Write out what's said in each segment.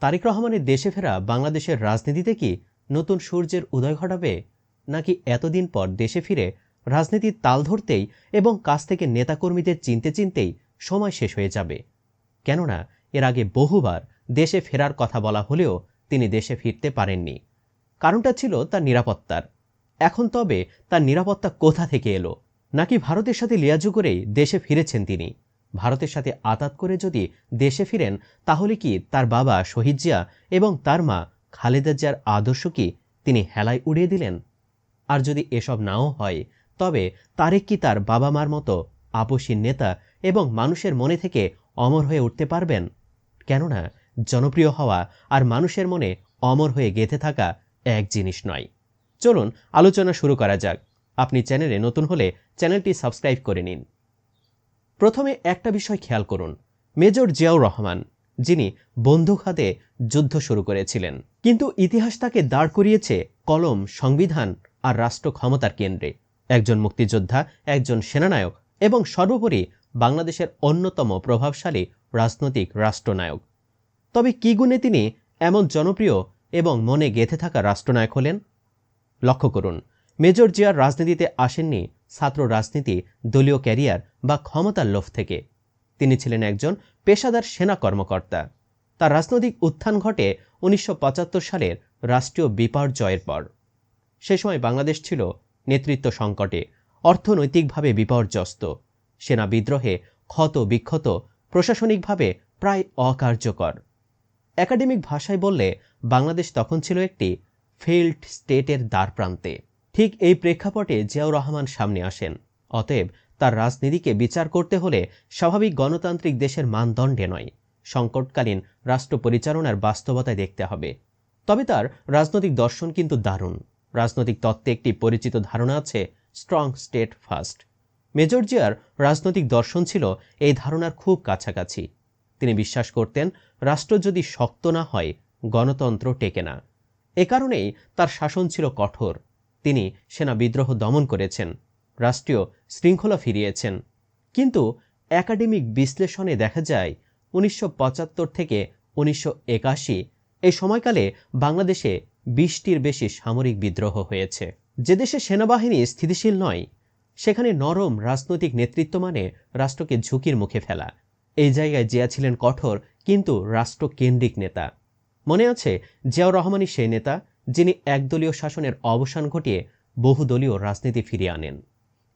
তারেক রহমানের দেশে ফেরা বাংলাদেশের রাজনীতিতে কি নতুন সূর্যের উদয় ঘটাবে, নাকি এতদিন পর দেশে ফিরে রাজনীতির তাল ধরতেই এবং কাছ থেকে নেতাকর্মীদের চিনতে চিনতেই সময় শেষ হয়ে যাবে? কেননা, এর আগে বহুবার দেশে ফেরার কথা বলা হলেও তিনি দেশে ফিরতে পারেননি। কারণটা ছিল তার নিরাপত্তার। এখন তবে তার নিরাপত্তা কোথা থেকে এলো? নাকি ভারতের সাথে লিয়াজু করেই দেশে ফিরেছেন তিনি? ভারতের সাথে আতাত করে যদি দেশে ফিরেন, তাহলে কি তার বাবা শহীদ জিয়া এবং তার মা খালেদা জিয়ার আদর্শ কি তিনি হেলায় উড়িয়ে দিলেন? আর যদি এসব নাও হয়, তবে তারেক কি তার বাবা মার মতো আপসীর নেতা এবং মানুষের মনে থেকে অমর হয়ে উঠতে পারবেন? কেননা জনপ্রিয় হওয়া আর মানুষের মনে অমর হয়ে গেঁথে থাকা এক জিনিস নয়। চলুন, আলোচনা শুরু করা যাক। আপনি চ্যানেলে নতুন হলে চ্যানেলটি সাবস্ক্রাইব করে নিন। প্রথমে একটা বিষয় খেয়াল করুন। মেজর জিয়াউর রহমান, যিনি বন্দুক হাতে যুদ্ধ শুরু করেছিলেন। কিন্তু ইতিহাস তাকে দাঁড় করিয়েছে কলম, সংবিধান আর রাষ্ট্র ক্ষমতার কেন্দ্রে। একজন মুক্তিযোদ্ধা, একজন সেনানায়ক এবং সর্বোপরি বাংলাদেশের অন্যতম প্রভাবশালী রাজনৈতিক রাষ্ট্রনায়ক। তবে কি গুণে তিনি এমন জনপ্রিয় এবং মনে গেঁথে থাকা রাষ্ট্রনায়ক হলেন? লক্ষ্য করুন, মেজর জিয়ার রাজনীতিতে আসেননি ছাত্র রাজনীতি, দলীয় ক্যারিয়ার বা ক্ষমতার লোভ থেকে। তিনি ছিলেন একজন পেশাদার সেনা কর্মকর্তা। তার রাজনৈতিক উত্থান ঘটে উনিশশো পঁচাত্তর সালের রাষ্ট্রীয় বিপর্যয়ের পর। সে সময় বাংলাদেশ ছিল নেতৃত্ব সংকটে, অর্থনৈতিকভাবে বিপর্যস্ত। সেনা বিদ্রোহে ক্ষত বিক্ষত, প্রশাসনিকভাবে প্রায় অকার্যকর। একাডেমিক ভাষায় বললে, বাংলাদেশ তখন ছিল একটি ফেইল্ড স্টেটের দ্বারপ্রান্তে। ঠিক এই প্রেক্ষাপটে জিয়াউর রহমান সামনে আসেন। অতএব তার রাজনীতিকে বিচার করতে হলে স্বাভাবিক গণতান্ত্রিক দেশের মানদণ্ডে নয়, সংকটকালীন রাষ্ট্র পরিচালনার বাস্তবতায় দেখতে হবে। তবে তার রাজনৈতিক দর্শন কিন্তু দারুণ। রাজনৈতিক তত্ত্বে একটি পরিচিত ধারণা আছে স্ট্রং স্টেট ফার্স্ট মেজর জিয়ার রাজনৈতিক দর্শন ছিল এই ধারণার খুব কাছাকাছি। তিনি বিশ্বাস করতেন, রাষ্ট্র যদি শক্ত না হয়, গণতন্ত্র টেকে না। এ কারণেই তার শাসন ছিল কঠোর। তিনি সেনা বিদ্রোহ দমন করেছেন, রাষ্ট্রীয় শৃঙ্খলা ফিরিয়েছেন। কিন্তু একাডেমিক বিশ্লেষণে দেখা যায়, উনিশশো পঁচাত্তর থেকে উনিশশো একাশি এই সময়কালে বাংলাদেশে বিশটির বেশি সামরিক বিদ্রোহ হয়েছে। যে দেশে সেনাবাহিনী স্থিতিশীল নয়, সেখানে নরম রাজনৈতিক নেতৃত্ব মানে রাষ্ট্রকে ঝুঁকির মুখে ফেলা। এই জায়গায় জিয়া ছিলেন কঠোর কিন্তু রাষ্ট্রকেন্দ্রিক নেতা। মনে আছে জিয়াউর রহমানই সেই নেতা যিনি একদলীয় শাসনের অবসান ঘটিয়ে বহুদলীয় রাজনীতি ফিরিয়ে আনেন।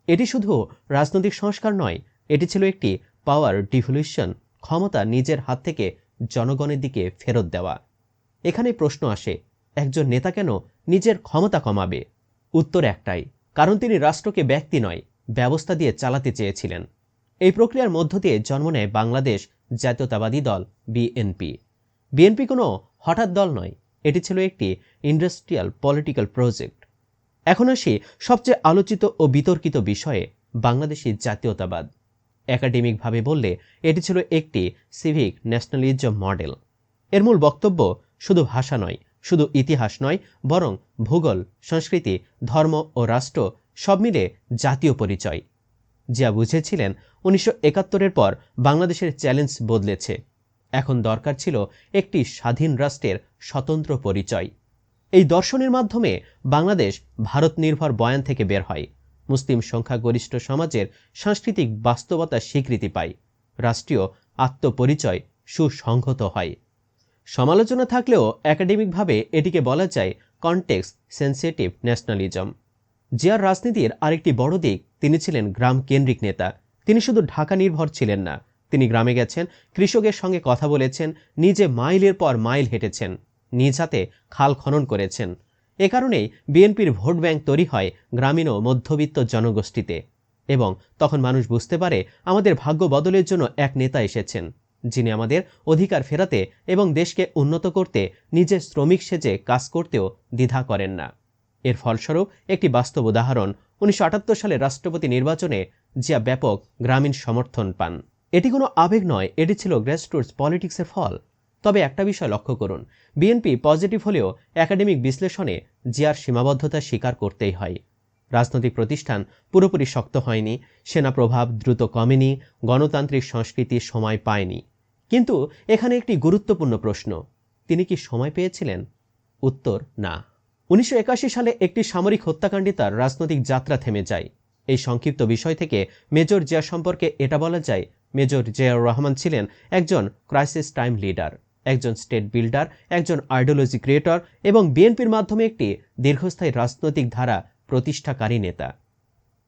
এটি শুধু রাজনৈতিক সংস্কার নয়, এটি ছিল একটি পাওয়ার ডিভলিউশন ক্ষমতা নিজের হাত থেকে জনগণের দিকে ফেরত দেওয়া। এখানে প্রশ্ন আসে, একজন নেতা কেন নিজের ক্ষমতা কমাবে? উত্তর একটাই, কারণ তিনি রাষ্ট্রকে ব্যক্তি নয়, ব্যবস্থা দিয়ে চালাতে চেয়েছিলেন। এই প্রক্রিয়ার মধ্য দিয়ে জন্ম নেয় বাংলাদেশ জাতীয়তাবাদী দল বিএনপি। বিএনপি কোনো হঠাৎ দল নয় এটি ছিল একটি ইন্ডাস্ট্রিয়াল পলিটিক্যাল প্রজেক্ট। এখন আসি সবচেয়ে আলোচিত ও বিতর্কিত বিষয়ে, বাংলাদেশি জাতীয়তাবাদ। একাডেমিকভাবে বললে এটি ছিল একটি সিভিক ন্যাশনালিজম মডেল এর মূল বক্তব্য শুধু ভাষা নয়, শুধু ইতিহাস নয়, বরং ভূগোল, সংস্কৃতি, ধর্ম ও রাষ্ট্র সব মিলে জাতীয় পরিচয়। জিয়া বুঝেছিলেন উনিশশো একাত্তরের পর বাংলাদেশের চ্যালেঞ্জ বদলেছে। এখন দরকার ছিল একটি স্বাধীন রাষ্ট্রের স্বতন্ত্র পরিচয়। এই দর্শনের মাধ্যমে বাংলাদেশ ভারত নির্ভর বয়ান থেকে বের হয়। মুসলিম সংখ্যাগরিষ্ঠ সমাজের সাংস্কৃতিক বাস্তবতা স্বীকৃতি পায়। রাষ্ট্রীয় আত্মপরিচয় সুসংহত হয়। সমালোচনা থাকলেও একাডেমিকভাবে এটিকে বলা যায় কনটেক্স সেন্সিটিভ ন্যাশনালিজম। জিয়ার রাজনীতির আরেকটি বড় দিক, তিনি ছিলেন গ্রাম কেন্দ্রিক নেতা। তিনি শুধু ঢাকা নির্ভর ছিলেন না তিনি গ্রামে গেছেন, কৃষকের সঙ্গে কথা বলেছেন, নিজে মাইলের পর মাইল হেঁটেছেন, নিজ হাতে খাল খনন করেছেন। এ কারণেই বিএনপির ভোট ব্যাংক তৈরি হয় গ্রামীণ ও মধ্যবিত্ত জনগোষ্ঠীতে। এবং তখন মানুষ বুঝতে পারে আমাদের ভাগ্য বদলের জন্য এক নেতা এসেছেন, যিনি আমাদের অধিকার ফেরাতে এবং দেশকে উন্নত করতে, নিজের শ্রমিক সেজে কাজ করতেও দ্বিধা করেন না। এর ফলস্বরূপ একটি বাস্তব উদাহরণ, উনিশশো আটাত্তর সালে রাষ্ট্রপতি নির্বাচনে জিয়া ব্যাপক গ্রামীণ সমর্থন পান। এটি কোনো আবেগ নয়, এটি ছিল গ্রেসরুটস পলিটিক্সের ফল। তবে একটা বিষয় লক্ষ্য করুন বিএনপি পজিটিভ হলেও একাডেমিক বিশ্লেষণে জিয়ার সীমাবদ্ধতা স্বীকার করতেই হয়। রাজনৈতিক প্রতিষ্ঠান পুরোপুরি শক্ত হয়নি, সেনা প্রভাব দ্রুত কমেনি, গণতান্ত্রিক সংস্কৃতি সময় পায়নি। কিন্তু এখানে একটি গুরুত্বপূর্ণ প্রশ্ন, তিনি কি সময় পেয়েছিলেন? উত্তর, না। উনিশশো একাশি সালে একটি সামরিক হত্যাকাণ্ডে তার রাজনৈতিক যাত্রা থেমে যায়। এই সংক্ষিপ্ত বিষয় থেকে মেজর জিয়া সম্পর্কে এটা বলা যায় মেজর জিয়াউর রহমান ছিলেন একজন ক্রাইসিস টাইম লিডার একজন স্টেট বিল্ডার একজন আইডিওলজি ক্রিয়েটর এবং বিএনপির মাধ্যমে একটি দীর্ঘস্থায়ী রাজনৈতিক ধারা প্রতিষ্ঠাকারী নেতা।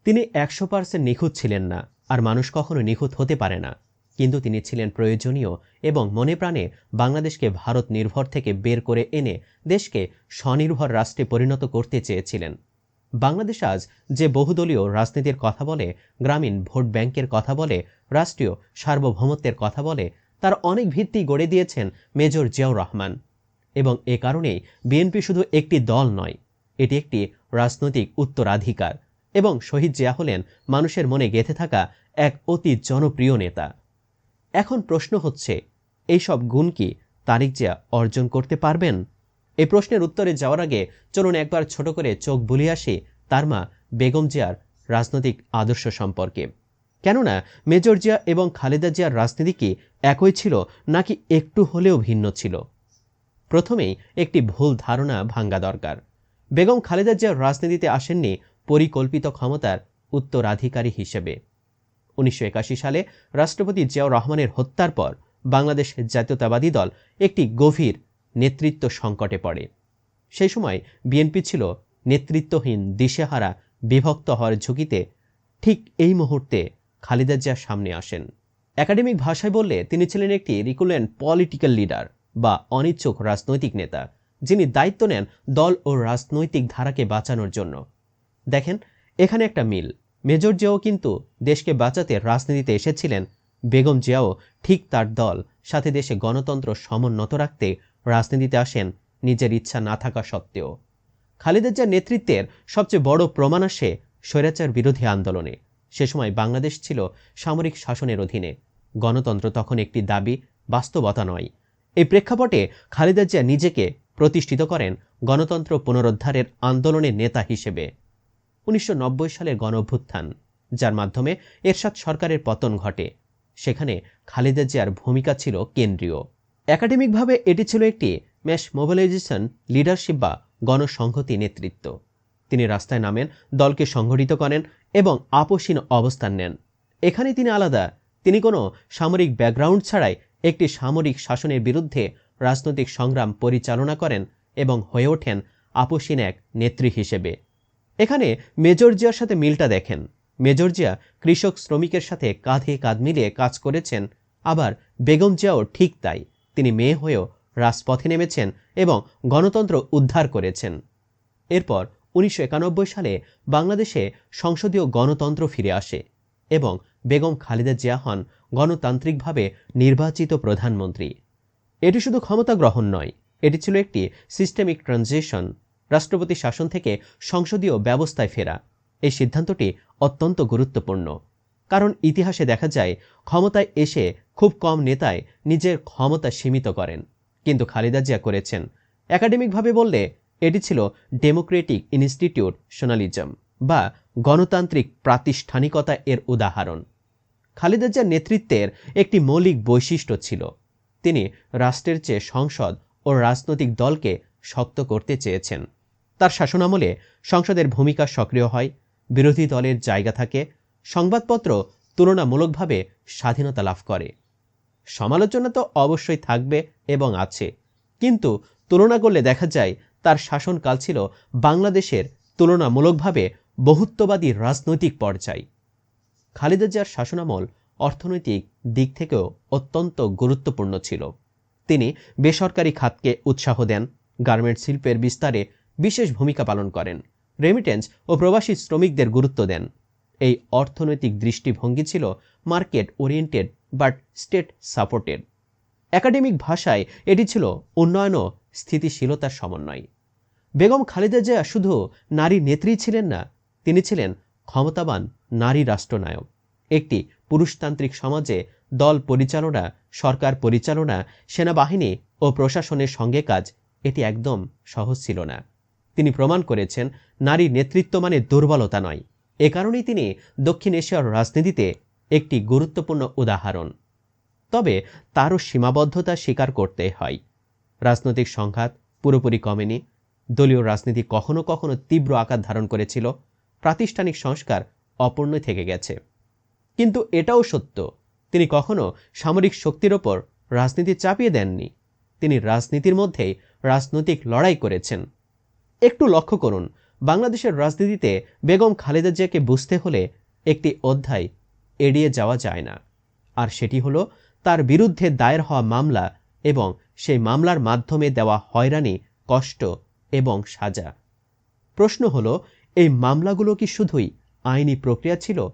তিনি একশো পার্সেন্ট নিখুঁত ছিলেন না আর মানুষ কখনো নিখুঁত হতে পারে না। কিন্তু তিনি ছিলেন প্রয়োজনীয় এবং মনে প্রাণে বাংলাদেশকে ভারত নির্ভর থেকে বের করে এনে দেশকে স্বনির্ভর রাষ্ট্রে পরিণত করতে চেয়েছিলেন। বাংলাদেশ আজ যে বহুদলীয় রাজনীতির কথা বলে, গ্রামীণ ভোট ব্যাংকের কথা বলে, রাষ্ট্রীয় সার্বভৌমত্বের কথা বলে, তার অনেক ভিত্তি গড়ে দিয়েছেন মেজর জিয়াউর রহমান। এবং এ কারণেই বিএনপি শুধু একটি দল নয়, এটি একটি রাজনৈতিক উত্তরাধিকার। এবং শহীদ জিয়া হলেন মানুষের মনে গেঁথে থাকা এক অতি জনপ্রিয় নেতা। এখন প্রশ্ন হচ্ছে, এইসব গুণ কি তারিক জিয়া অর্জন করতে পারবেন? এই প্রশ্নের উত্তরে যাওয়ার আগে চলুন একবার ছোট করে চোখ বুলিয়ে আসি তার মা বেগম জিয়ার রাজনৈতিক আদর্শ সম্পর্কে। কেননা মেজর জিয়া এবং খালেদা জিয়ার রাজনীতি কি একই ছিল নাকি একটু হলেও ভিন্ন ছিল? প্রথমেই একটি ভুল ধারণা ভাঙ্গা দরকার। বেগম খালেদা জিয়ার রাজনীতিতে আসেননি পরিকল্পিত ক্ষমতার উত্তরাধিকারী হিসেবে। উনিশশো একাশি সালে রাষ্ট্রপতি জিয়াউর রহমানের হত্যার পর বাংলাদেশ জাতীয়তাবাদী দল একটি গভীর নেতৃত্ব সংকটে পড়ে। সেই সময় বিএনপি ছিল নেতৃত্বহীন, দিশেহারা, বিভক্ত হওয়ার ঝুঁকিতে ঠিক এই মুহূর্তে খালেদা জিয়া সামনে আসেন। একাডেমিক ভাষায় বললে তিনি ছিলেন একটি রিকুলেন্ট পলিটিক্যাল লিডার বা অনিচ্ছুক রাজনৈতিক নেতা, যিনি দায়িত্ব নেন দল ও রাজনৈতিক ধারাকে বাঁচানোর জন্য। দেখেন, এখানে একটা মিল। মেজর জিয়াও কিন্তু দেশকে বাঁচাতে রাজনীতিতে এসেছিলেন। বেগম জিয়াও ঠিক তার দল, সাথে দেশে গণতন্ত্র সমুন্নত রাখতে রাজনীতিতে আসেন, নিজের ইচ্ছা না থাকা সত্ত্বেও। খালেদা জিয়ার নেতৃত্বের সবচেয়ে বড় প্রমাণ আসে স্বৈরাচার বিরোধী আন্দোলনে। সে সময় বাংলাদেশ ছিল সামরিক শাসনের অধীনে। গণতন্ত্র তখন একটি দাবি, বাস্তবতা নয়। এই প্রেক্ষাপটে খালেদা জিয়া নিজেকে প্রতিষ্ঠিত করেন গণতন্ত্র পুনরুদ্ধারের আন্দোলনের নেতা হিসেবে। উনিশশো নব্বই সালের গণ অভ্যুত্থান যার মাধ্যমে এরশাদ সরকারের পতন ঘটে। সেখানে খালেদা জিয়ার ভূমিকা ছিল কেন্দ্রীয়। একাডেমিকভাবে এটি ছিল একটি ম্যাশ মোবিলাইজেশন লিডারশিপ বা গণসংহতি নেতৃত্ব। তিনি রাস্তায় নামেন, দলকে সংগঠিত করেন এবং আপোষহীন অবস্থান নেন। এখানে তিনি আলাদা। তিনি কোনো সামরিক ব্যাকগ্রাউন্ড ছাড়াই একটি সামরিক শাসনের বিরুদ্ধে রাজনৈতিক সংগ্রাম পরিচালনা করেন এবং হয়ে ওঠেন আপোষহীন এক নেত্রী হিসেবে। এখানে মেজর জিয়ার সাথে মিলটা দেখেন। মেজর জিয়া কৃষক শ্রমিকের সাথে কাঁধে কাঁধ মিলিয়ে কাজ করেছেন, আবার বেগম জিয়াও ঠিক তাই। তিনি মেয়ে হয়েও রাজপথে নেমেছেন এবং গণতন্ত্র উদ্ধার করেছেন। এরপর উনিশশো একানব্বই সালে বাংলাদেশে সংসদীয় গণতন্ত্র ফিরে আসে এবং বেগম খালেদা জিয়া হন গণতান্ত্রিকভাবে নির্বাচিত প্রধানমন্ত্রী। এটি শুধু ক্ষমতা গ্রহণ নয়, এটি ছিল একটি সিস্টেমিক ট্রানজিশন রাষ্ট্রপতি শাসন থেকে সংসদীয় ব্যবস্থায় ফেরা। এই সিদ্ধান্তটি অত্যন্ত গুরুত্বপূর্ণ, কারণ ইতিহাসে দেখা যায় ক্ষমতায় এসে খুব কম নেতায় নিজের ক্ষমতা সীমিত করেন। কিন্তু খালেদা জিয়া করেছেন। একাডেমিকভাবে বললে এটি ছিল ডেমোক্রেটিক ইনস্টিটিউট সোনালিজম বা গণতান্ত্রিক প্রাতিষ্ঠানিকতা এর উদাহরণ। খালেদা জিয়ার নেতৃত্বের একটি মৌলিক বৈশিষ্ট্য ছিল। তিনি রাষ্ট্রের চেয়ে সংসদ ও রাজনৈতিক দলকে শক্ত করতে চেয়েছেন। তার শাসনামলে সংসদের ভূমিকা সক্রিয় হয়, বিরোধী দলের জায়গা থাকে, সংবাদপত্র তুলনামূলকভাবে স্বাধীনতা লাভ করে। সমালোচনা তো অবশ্যই থাকবে এবং আছে। কিন্তু তুলনা করলে দেখা যায়, তার শাসনকাল ছিল বাংলাদেশের তুলনামূলকভাবে বহুত্ববাদী রাজনৈতিক পর্যায়। খালেদা জিয়ার শাসনামল অর্থনৈতিক দিক থেকেও অত্যন্ত গুরুত্বপূর্ণ ছিল। তিনি বেসরকারি খাতকে উৎসাহ দেন, গার্মেন্ট শিল্পের বিস্তারে বিশেষ ভূমিকা পালন করেন, রেমিটেন্স ও প্রবাসী শ্রমিকদের গুরুত্ব দেন। এই অর্থনৈতিক দৃষ্টিভঙ্গি ছিল market oriented but state supported. Academic ভাষায় এটি ছিল উন্নয়ন ও স্থিতিশীলতার সমন্বয়। বেগম খালেদা জিয়া শুধু নারী নেত্রী ছিলেন না, তিনি ছিলেন ক্ষমতাবান নারী রাষ্ট্রনায়ক। একটি পুরুষতান্ত্রিক সমাজে দল পরিচালনা, সরকার পরিচালনা, সেনাবাহিনী ও প্রশাসনের সঙ্গে কাজ এটি একদম সহজ ছিল না। তিনি প্রমাণ করেছেন, নারী নেতৃত্ব মানে দুর্বলতা নয়। এ কারণেই তিনি দক্ষিণ এশিয়ার রাজনীতিতে একটি গুরুত্বপূর্ণ উদাহরণ। তবে তারও সীমাবদ্ধতা স্বীকার করতে হয়। রাজনৈতিক সংঘাত পুরোপুরি কমেনি। দলীয় রাজনীতি কখনো কখনো তীব্র আকার ধারণ করেছিল। প্রাতিষ্ঠানিক সংস্কার অপূর্ণ থেকে গেছে। কিন্তু এটাও সত্য, তিনি কখনো সামরিক শক্তির ওপর রাজনীতি চাপিয়ে দেননি। তিনি রাজনীতির মধ্যেই রাজনৈতিক লড়াই করেছেন। একটু লক্ষ্য করুন বাংলাদেশের রাজনীতিতে বেগম খালেদা জিয়াকে বুঝতে হলে একটি অধ্যায় এড়িয়ে যাওয়া যায় না। আর সেটি হল তার বিরুদ্ধে দায়ের হওয়া মামলা এবং সেই মামলার মাধ্যমে দেওয়া হয়রানি, কষ্ট এবং সাজা। প্রশ্ন হল, এই মামলাগুলো কি শুধুই আইনি প্রক্রিয়া ছিল,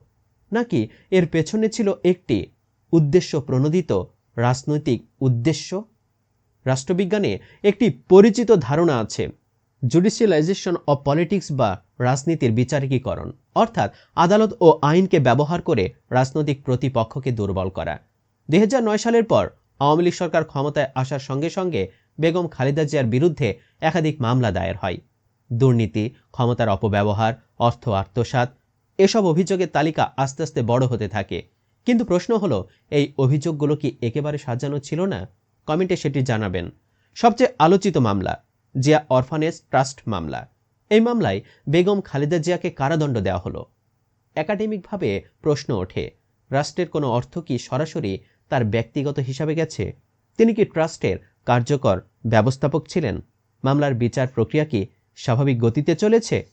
নাকি এর পেছনে ছিল একটি উদ্দেশ্য প্রণোদিত রাজনৈতিক উদ্দেশ্য? রাষ্ট্রবিজ্ঞানে একটি পরিচিত ধারণা আছে। জুডিশিয়ালাইজেশন অব পলিটিক্স বা রাজনীতির বিচারিকীকরণ, অর্থাৎ আদালত ও আইনকে ব্যবহার করে রাজনৈতিক প্রতিপক্ষকে দুর্বল করা। দুই হাজার নয় সালের পর আওয়ামী লীগ সরকার ক্ষমতায় আসার সঙ্গে সঙ্গে বেগম খালেদা জিয়ার বিরুদ্ধে একাধিক মামলা দায়ের হয়। দুর্নীতি, ক্ষমতার অপব্যবহার, অর্থ আত্মসাত এসব অভিযোগের তালিকা আস্তে আস্তে বড় হতে থাকে। কিন্তু প্রশ্ন হলো, এই অভিযোগগুলো কি একেবারে সাজানো ছিল না? কমেন্টে সেটি জানাবেন। সবচেয়ে আলোচিত মামলা জিয়া অরফানেজ ট্রাস্ট মামলা। এই মামলায় বেগম খালেদা জিয়াকে কারাদণ্ড দেওয়া হলো। একাডেমিকভাবে প্রশ্ন ওঠে, রাষ্ট্রের কোনো অর্থ কি সরাসরি তার ব্যক্তিগত হিসাবে গেছে? তিনি কি ট্রাস্টের কার্যকর ব্যবস্থাপক ছিলেন? মামলার বিচার প্রক্রিয়া কি স্বাভাবিক গতিতে চলেছে?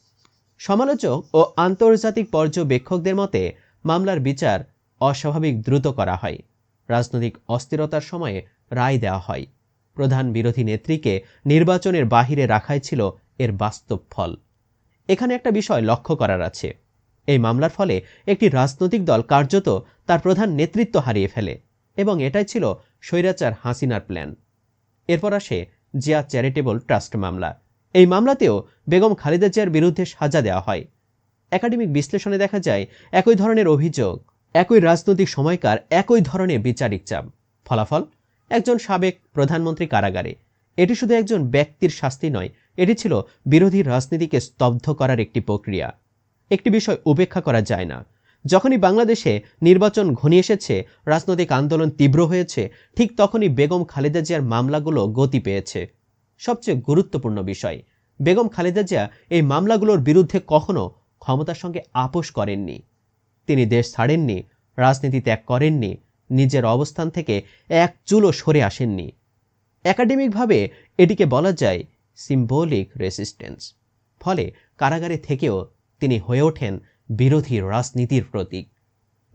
সমালোচক ও আন্তর্জাতিক পর্যবেক্ষকদের মতে, মামলার বিচার অস্বাভাবিক দ্রুত করা হয়। রাজনৈতিক অস্থিরতার সময়ে রায় দেওয়া হয়। প্রধান বিরোধী নেত্রীকে নির্বাচনের বাহিরে রাখাই ছিল এর বাস্তব ফল। এখানে একটা বিষয় লক্ষ্য করার আছে। এই মামলার ফলে একটি রাজনৈতিক দল কার্যত তার প্রধান নেতৃত্ব হারিয়ে ফেলে এবং এটাই ছিল স্বৈরাচার হাসিনার প্ল্যান। এরপর আসে জিয়া চ্যারিটেবল ট্রাস্ট মামলা। এই মামলাতেও বেগম খালেদা জিয়ার বিরুদ্ধে সাজা দেওয়া হয়। একাডেমিক বিশ্লেষণে দেখা যায়, একই ধরনের অভিযোগ, একই রাজনৈতিক সময়কার, একই ধরনের বিচারিক চাপ। ফলাফল? একজন সাবেক প্রধানমন্ত্রী কারাগারে। এটি শুধু একজন ব্যক্তির শাস্তি নয়, এটি ছিল বিরোধী রাজনীতিকে স্তব্ধ করার একটি প্রক্রিয়া। একটি বিষয় উপেক্ষা করা যায় না। যখনই বাংলাদেশে নির্বাচন ঘনিয়ে এসেছে, রাজনৈতিক আন্দোলন তীব্র হয়েছে, ঠিক তখনই বেগম খালেদা জিয়ার মামলাগুলো গতি পেয়েছে। সবচেয়ে গুরুত্বপূর্ণ বিষয়, বেগম খালেদা জিয়া এই মামলাগুলোর বিরুদ্ধে কখনো ক্ষমতার সঙ্গে আপোষ করেননি। তিনি দেশ ছাড়েননি, রাজনীতি ত্যাগ করেননি নিজের অবস্থান থেকে এক চুলো সরে আসেননি। একাডেমিকভাবে এটিকে বলা যায় সিম্বলিক রেসিস্টেন্স ফলে কারাগারে থেকেও তিনি হয়ে ওঠেন বিরোধী রাজনীতির প্রতীক।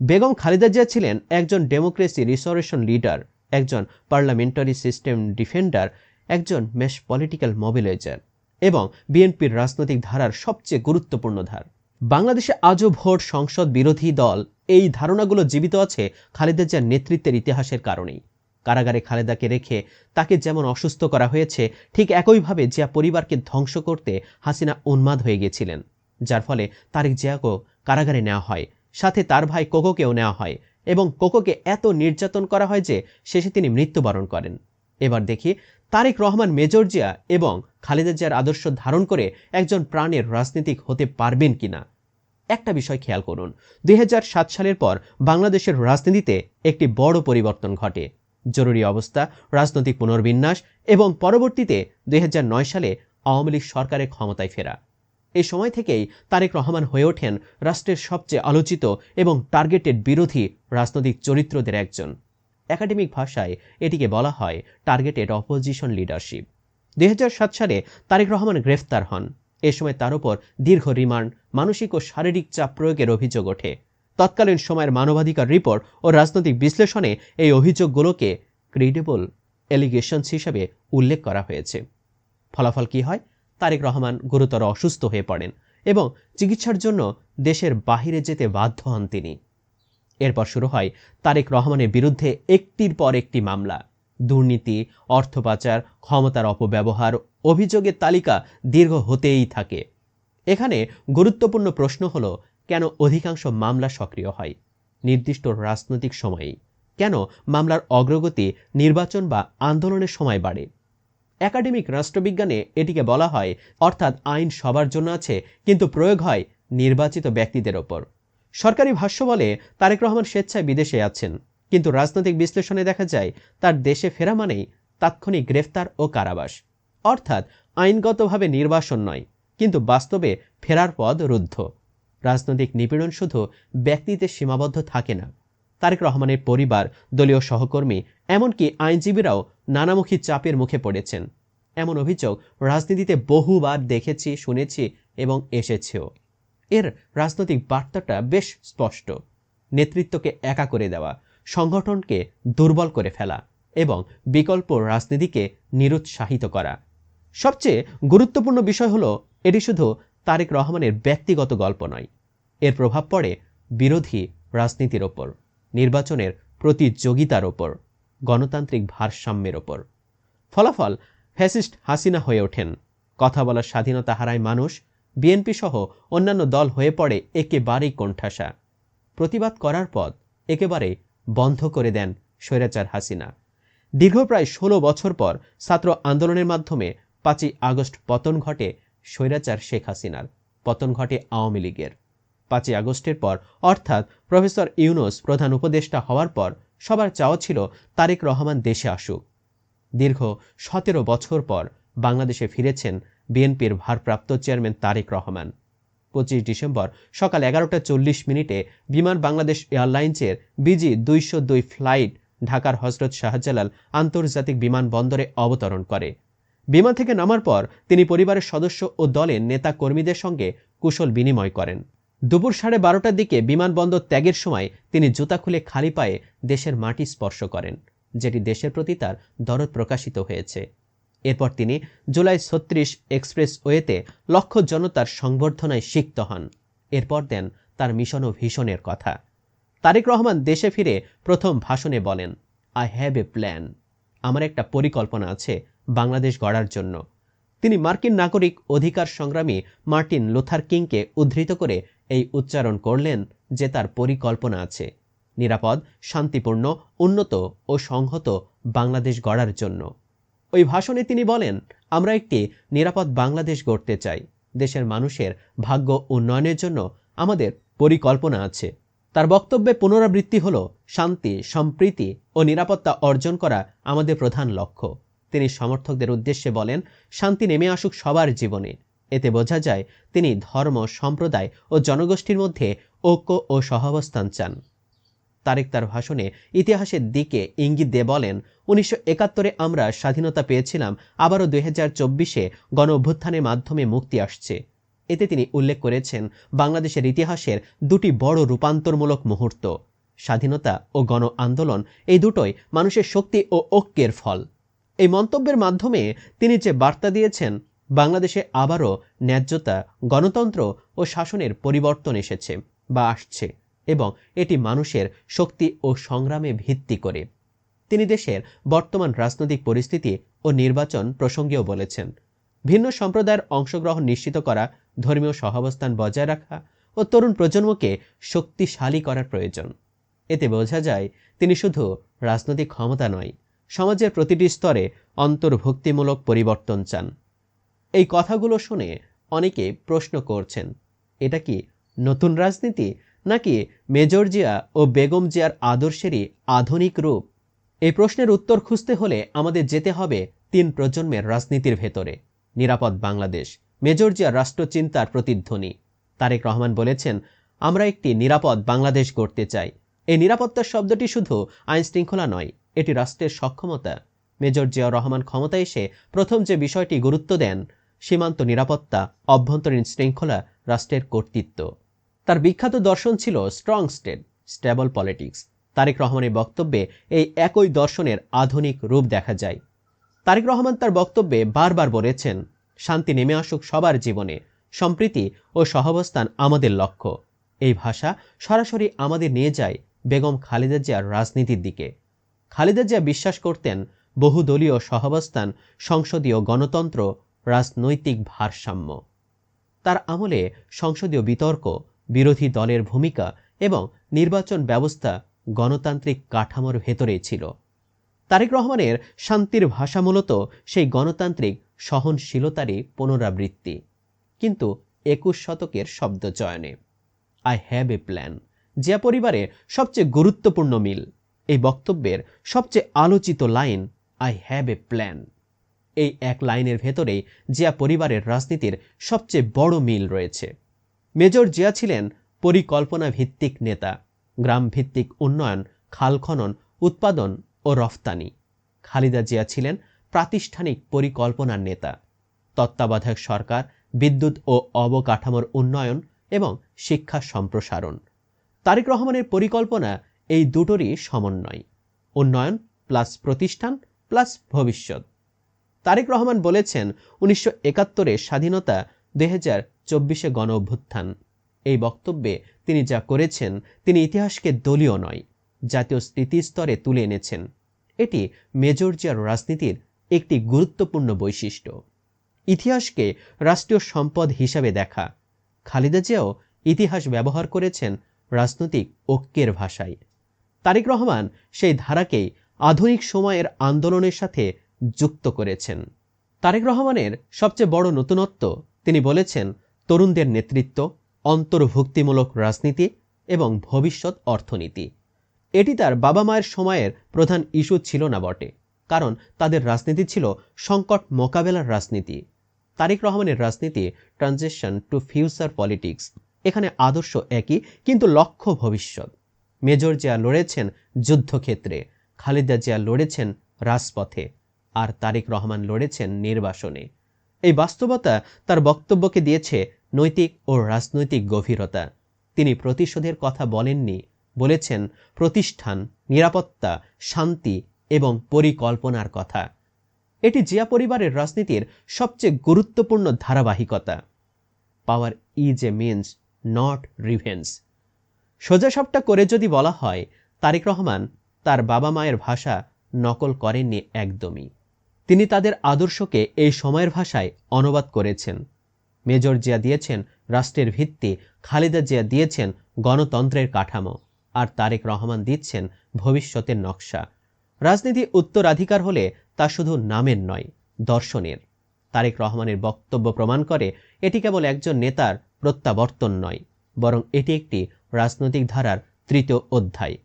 বেগম খালেদা জিয়া ছিলেন একজন ডেমোক্রেসি রিসরেশন লিডার একজন পার্লামেন্টারি সিস্টেম ডিফেন্ডার একজন মেশ পলিটিক্যাল মোবিলাইজার এবং বিএনপির রাজনৈতিক ধারার সবচেয়ে গুরুত্বপূর্ণ ধার। বাংলাদেশে আজও ভোট সংসদ বিরোধী দল। এই ধারণাগুলো জীবিত আছে খালেদা জিয়ার নেতৃত্বের ইতিহাসের কারণেই। কারাগারে খালেদাকে রেখে তাকে যেমন অসুস্থ করা হয়েছে, ঠিক একইভাবে জিয়া পরিবারকে ধ্বংস করতে হাসিনা উন্মাদ হয়ে গেছিলেন যার ফলে তারেক জিয়াকেও কারাগারে নেওয়া হয়, সাথে তার ভাই কোকোকেও নেওয়া হয় এবং কোকোকে এত নির্যাতন করা হয় যে শেষে তিনি মৃত্যুবরণ করেন। এবার দেখি তারেক রহমান মেজর জিয়া এবং খালেদা জিয়ার আদর্শ ধারণ করে একজন প্রাণের রাজনীতিক হতে পারবেন কিনা? একটা বিষয় খেয়াল করুন, দুই হাজার সাত সালের পর বাংলাদেশের রাজনীতিতে একটি বড় পরিবর্তন ঘটে। জরুরি অবস্থা, রাজনৈতিক পুনর্বিন্যাস এবং পরবর্তীতে দুই হাজার নয় সালে আওয়ামী লীগ সরকারের ক্ষমতায় ফেরা। এই সময় থেকেই তারেক রহমান হয়ে ওঠেন রাষ্ট্রের সবচেয়ে আলোচিত এবং টার্গেটেড বিরোধী রাজনৈতিক চরিত্রদের একজন। একাডেমিক ভাষায় এটিকে বলা হয় টার্গেটেড অপোজিশন লিডারশিপ দুই হাজার সাত সালে তারেক রহমান গ্রেফতার হন। এ সময় তার উপর দীর্ঘ রিমান্ড, মানসিক ও শারীরিক চাপ প্রয়োগের অভিযোগ ওঠে। তৎকালীন সময়ের মানবাধিকার রিপোর্ট ও রাজনৈতিক বিশ্লেষণে এই অভিযোগগুলোকে ক্রিডেবল এলিগেশনস হিসেবে উল্লেখ করা হয়েছে। ফলাফল কি হয়? তারেক রহমান গুরুতর অসুস্থ হয়ে পড়েন এবং চিকিৎসার জন্য দেশের বাহিরে যেতে বাধ্য হন তিনি। এরপর শুরু হয় তারেক রহমানের বিরুদ্ধে একটির পর একটি মামলা। দুর্নীতি, অর্থ পাচার, ক্ষমতার অপব্যবহার, অভিযোগের তালিকা দীর্ঘ হতেই থাকে। এখানে গুরুত্বপূর্ণ প্রশ্ন হল, কেন অধিকাংশ মামলা সক্রিয় হয়? নির্দিষ্ট রাজনৈতিক সময়েই। কেন মামলার অগ্রগতি নির্বাচন বা আন্দোলনের সময় বাড়ে? একাডেমিক রাষ্ট্রবিজ্ঞানে এটিকে বলা হয়, অর্থাৎ আইন সবার জন্য আছে, কিন্তু প্রয়োগ হয় নির্বাচিত ব্যক্তিদের ওপর। সরকারি ভাষ্য বলে, তারেক রহমান স্বেচ্ছায় বিদেশে আছেন। কিন্তু রাজনৈতিক বিশ্লেষণে দেখা যায়, তার দেশে ফেরা মানেই তাৎক্ষণিক গ্রেফতার ও কারাবাস। অর্থাৎ আইনগতভাবে নির্বাসন নয়, কিন্তু বাস্তবে ফেরার পদ রুদ্ধ। রাজনৈতিক নিপীড়ন শুধু ব্যক্তিতে সীমাবদ্ধ থাকে না। তারেক রহমানের পরিবার, দলীয় সহকর্মী, এমনকি আইনজীবীরাও নানামুখী চাপের মুখে পড়েছেন। এমন অভিযোগ রাজনীতিতে বহুবার দেখেছি, শুনেছি এবং এসেছেও। এর রাজনৈতিক বার্তাটা বেশ স্পষ্ট। নেতৃত্বকে একা করে দেওয়া, সংগঠনকে দুর্বল করে ফেলা এবং বিকল্প রাজনীতিকে নিরুৎসাহিত করা। সবচেয়ে গুরুত্বপূর্ণ বিষয় হলো, এটি শুধু তারেক রহমানের ব্যক্তিগত গল্প নয়, এর প্রভাব পড়ে বিরোধী রাজনীতির ওপর, নির্বাচনের প্রতিযোগিতার ওপর, গণতান্ত্রিক ভারসাম্যের ওপর। ফলাফল ফ্যাসিস্ট হাসিনা হয়ে ওঠেন, কথা বলার স্বাধীনতা হারায় মানুষ বিএনপি সহ অন্যান্য দল হয়ে পড়ে একেবারেই কোণঠাসা। প্রতিবাদ করার পথ একেবারে বন্ধ করে দেন স্বৈরাচার হাসিনা। দীর্ঘ প্রায় ষোলো বছর পর ছাত্র আন্দোলনের মাধ্যমে পাঁচই আগস্ট পতন ঘটে স্বৈরাচার শেখ হাসিনার, পতন ঘটে আওয়ামী লীগের। পাঁচই আগস্টের পর, অর্থাৎ প্রফেসর ইউনুস প্রধান উপদেষ্টা হওয়ার পর, সবার চাওয়া ছিল তারেক রহমান দেশে আসুক। দীর্ঘ সতেরো বছর পর বাংলাদেশে ফিরেছেন বিএনপির ভারপ্রাপ্ত চেয়ারম্যান তারেক রহমান। পঁচিশ ডিসেম্বর সকাল এগারোটা চল্লিশ মিনিটে বিমান বাংলাদেশ এয়ারলাইন্সের বিজি দুইশো দুই ফ্লাইট ঢাকার হজরত শাহজালাল আন্তর্জাতিক বিমানবন্দরে অবতরণ করে। বিমান থেকে নামার পর তিনি পরিবারের সদস্য ও দলের নেতা কর্মীদের সঙ্গে কুশল বিনিময় করেন। দুপুর সাড়ে বারোটার দিকে বিমানবন্দর ত্যাগের সময় তিনি জুতা খুলে খালি পায়ে দেশের মাটি স্পর্শ করেন, যেটি দেশের প্রতি তার দরদ প্রকাশিত হয়েছে। এরপর তিনি জুলাই ছত্রিশ এক্সপ্রেস ওয়েতে লক্ষ জনতার সংবর্ধনায় সিক্ত হন। এরপর দেন তার মিশন ও ভীষণের কথা। তারেক রহমান দেশে ফিরে প্রথম ভাষণে বলেন আই হ্যাভ এ প্ল্যান আমার একটা পরিকল্পনা আছে বাংলাদেশ গড়ার জন্য। তিনি মার্কিন নাগরিক অধিকার সংগ্রামী মার্টিন লুথার কিংকে উদ্ধৃত করে এই উচ্চারণ করলেন যে তার পরিকল্পনা আছে, নিরাপদ, শান্তিপূর্ণ, উন্নত ও সংহত বাংলাদেশ গড়ার জন্য। ওই ভাষণে তিনি বলেন, আমরা একটি নিরাপদ বাংলাদেশ গড়তে চাই। দেশের মানুষের ভাগ্য উন্নয়নের জন্য আমাদের পরিকল্পনা আছে। তার বক্তব্যে পুনরাবৃত্তি হল শান্তি, সম্প্রীতি ও নিরাপত্তা অর্জন করা আমাদের প্রধান লক্ষ্য। তিনি সমর্থকদের উদ্দেশ্যে বলেন, শান্তি নেমে আসুক সবার জীবনে। এতে বোঝা যায় তিনি ধর্ম, সম্প্রদায় ও জনগোষ্ঠীর মধ্যে ঐক্য ও সহাবস্থান চান। তারেক তার ভাষণে ইতিহাসের দিকে ইঙ্গিত দিয়ে বলেন, উনিশশো একাত্তরে আমরা স্বাধীনতা পেয়েছিলাম, আবারও দুই হাজার চব্বিশে গণ অভ্যুত্থানের মাধ্যমে মুক্তি আসছে। এতে তিনি উল্লেখ করেছেন, বাংলাদেশের ইতিহাসের দুটি বড় রূপান্তরমূলক মুহূর্ত, স্বাধীনতা ও গণ আন্দোলন এই দুটোই মানুষের শক্তি ও ঐক্যের ফল। এই মন্তব্যের মাধ্যমে তিনি যে বার্তা দিয়েছেন, বাংলাদেশে আবারও ন্যায্যতা, গণতন্ত্র ও শাসনের পরিবর্তন এসেছে বা আসছে। এবং এটি মানুষের শক্তি ও সংগ্রামে ভিত্তি করে। তিনি দেশের বর্তমান রাজনৈতিক পরিস্থিতি ও নির্বাচন প্রসঙ্গেও বলেছেন, ভিন্ন সম্প্রদায়ের অংশগ্রহণ নিশ্চিত করা, ধর্মীয় সহাবস্থান বজায় রাখা ও তরুণ প্রজন্মকে শক্তিশালী করার প্রয়োজন। এতে বোঝা যায়, তিনি শুধু রাজনৈতিক ক্ষমতা নয়, সমাজের প্রতিটি স্তরে অন্তর্ভুক্তিমূলক পরিবর্তন চান। এই কথাগুলো শুনে অনেকে প্রশ্ন করছেন, এটা কি নতুন রাজনীতি নাকি মেজর জিয়া ও বেগম জিয়ার আদর্শেরই আধুনিক রূপ? এই প্রশ্নের উত্তর খুঁজতে হলে আমাদের যেতে হবে তিন প্রজন্মের রাজনীতির ভেতরে। নিরাপদ বাংলাদেশ, মেজর জিয়ার রাষ্ট্রচিন্তার প্রতিধ্বনি। তারেক রহমান বলেছেন, আমরা একটি নিরাপদ বাংলাদেশ গড়তে চাই। এই নিরাপত্তার শব্দটি শুধু আইন শৃঙ্খলা নয়, এটি রাষ্ট্রের সক্ষমতা। মেজর জিয়াউর রহমান ক্ষমতা এসে প্রথম যে বিষয়টি গুরুত্ব দেন, সীমান্ত নিরাপত্তা, অভ্যন্তরীণ শৃঙ্খলা, রাষ্ট্রের কর্তৃত্ব। তার বিখ্যাত দর্শন ছিল strong state, stable politics. Tarique রহমানের বক্তব্যে এই একই দর্শনের আধুনিক রূপ দেখা যায়। তারেক রহমান তার বক্তব্যে বারবার বলেছেন, শান্তি নেমে আসুক সবার জীবনে, সম্প্রীতি ও সহাবস্থান আমাদের লক্ষ্য। এই ভাষা সরাসরি আমাদের নিয়ে যায় বেগম খালেদা জিয়ার রাজনীতির দিকে। খালেদা জিয়া বিশ্বাস করতেন, বহুদলীয় সহাবস্থান, সংসদীয় গণতন্ত্র, রাজনৈতিক ভারসাম্য। তার আমলে সংসদীয় বিতর্ক বিরোধী দলের ভূমিকা এবং নির্বাচন ব্যবস্থা গণতান্ত্রিক কাঠামোর ভেতরে ছিল। তারেক রহমানের শান্তির ভাষা মূলত সেই গণতান্ত্রিক সহনশীলতারই পুনরাবৃত্তি। কিন্তু একুশ শতকের শব্দ চয়নে। I have a plan Zia পরিবারের সবচেয়ে গুরুত্বপূর্ণ মিল। এই বক্তব্যের সবচেয়ে আলোচিত line I have a plan এই এক লাইনের ভেতরেই জিয়া পরিবারের রাজনীতির সবচেয়ে বড় মিল রয়েছে। মেজর জিয়া ছিলেন পরিকল্পনা ভিত্তিক নেতা গ্রাম ভিত্তিক উন্নয়ন, খাল খনন, উৎপাদন ও রফতানি। খালিদা জিয়া ছিলেন প্রাতিষ্ঠানিক পরিকল্পনার নেতা। তত্ত্বাবধায়ক সরকার, বিদ্যুৎ ও অবকাঠামোর উন্নয়ন এবং শিক্ষা সম্প্রসারণ। তারেক রহমানের পরিকল্পনা এই দুটোরই সমন্বয়। উন্নয়ন প্লাস প্রতিষ্ঠান প্লাস ভবিষ্যৎ। তারেক রহমান বলেছেন, উনিশশো একাত্তরের স্বাধীনতা দুই হাজার চব্বিশে গণ অভ্যুত্থান এই বক্তব্যে তিনি যা করেছেন, তিনি ইতিহাসকে দলীয় নয়, জাতীয় স্মৃতিস্তরে তুলে এনেছেন। এটি মেজর জিয়ার রাজনীতির একটি গুরুত্বপূর্ণ বৈশিষ্ট্য। ইতিহাসকে রাষ্ট্রীয় সম্পদ হিসাবে দেখা। খালিদা জিয়াও ইতিহাস ব্যবহার করেছেন রাজনৈতিক ঐক্যের ভাষায়। তারেক রহমান সেই ধারাকেই আধুনিক সময়ের আন্দোলনের সাথে যুক্ত করেছেন। তারেক রহমানের সবচেয়ে বড় নতুনত্ব, তিনি বলেছেন তরুণদের নেতৃত্ব, অন্তর্ভুক্তিমূলক রাজনীতি এবং ভবিষ্যৎ অর্থনীতি। এটি তার বাবা মায়ের সময়ের প্রধান ইস্যু ছিল না বটে, কারণ তাদের রাজনীতি ছিল সংকট মোকাবেলার রাজনীতি। তারেক রহমানের রাজনীতি ট্রানজেকশন টু ফিউচার পলিটিক্স এখানে আদর্শ একই, কিন্তু লক্ষ্য ভবিষ্যৎ। মেজর জিয়া লড়েছেন যুদ্ধক্ষেত্রে, খালেদা জিয়া লড়েছেন রাজপথে, আর তারেক রহমান লড়েছেন নির্বাসনে। এই বাস্তবতা তার বক্তব্যকে দিয়েছে নৈতিক ও রাজনৈতিক গভীরতা। তিনি প্রতিশোধের কথা বলেননি, বলেছেন প্রতিষ্ঠান, নিরাপত্তা, শান্তি এবং পরিকল্পনার কথা। এটি জিয়া পরিবারের রাজনীতির সবচেয়ে গুরুত্বপূর্ণ ধারাবাহিকতা। Power is a means, not revenge সোজাসাপটা করে যদি বলা হয়, তারেক রহমান তার বাবা মায়ের ভাষা নকল করেননি একদমই। তিনি তাদের আদর্শকে এই সময়ের ভাষায় অনুবাদ করেছেন। মেজর জিয়া দিয়েছেন রাষ্ট্রের ভিত্তি, খালেদা জিয়া দিয়েছেন গণতন্ত্রের কাঠামো, আর তারেক রহমান দিচ্ছেন ভবিষ্যতের নকশা। রাজনীতি উত্তরাধিকার হলে তা শুধু নামের নয়, দর্শনের। তারেক রহমানের বক্তব্য প্রমাণ করে এটি কেবল একজন নেতার প্রত্যাবর্তন নয়, বরং এটি একটি রাজনৈতিক ধারার তৃতীয় অধ্যায়।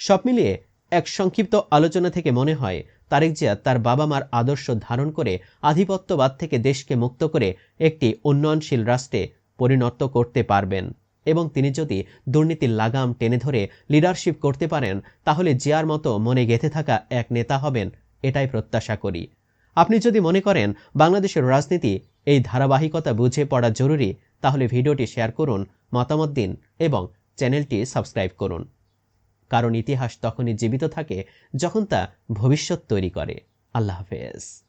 সব মিলিয়ে এক সংক্ষিপ্ত আলোচনা থেকে মনে হয় তারেক জিয়া তার বাবা মার আদর্শ ধারণ করে আধিপত্যবাদ থেকে দেশকে মুক্ত করে একটি উন্নয়নশীল রাষ্ট্রে পরিণত করতে পারবেন। এবং তিনি যদি দুর্নীতির লাগাম টেনে ধরে লিডারশিপ করতে পারেন, তাহলে জিয়ার মতো মনে গেঁথে থাকা এক নেতা হবেন, এটাই প্রত্যাশা করি। আপনি যদি মনে করেন বাংলাদেশের রাজনীতি এই ধারাবাহিকতা বুঝে পড়া জরুরি, তাহলে ভিডিওটি শেয়ার করুন, মতামত দিন এবং চ্যানেলটি সাবস্ক্রাইব করুন। কারণ ইতিহাস তখনই জীবিত থাকে যখন তা ভবিষ্যৎ তৈরি করে। আল্লাহ হাফেজ।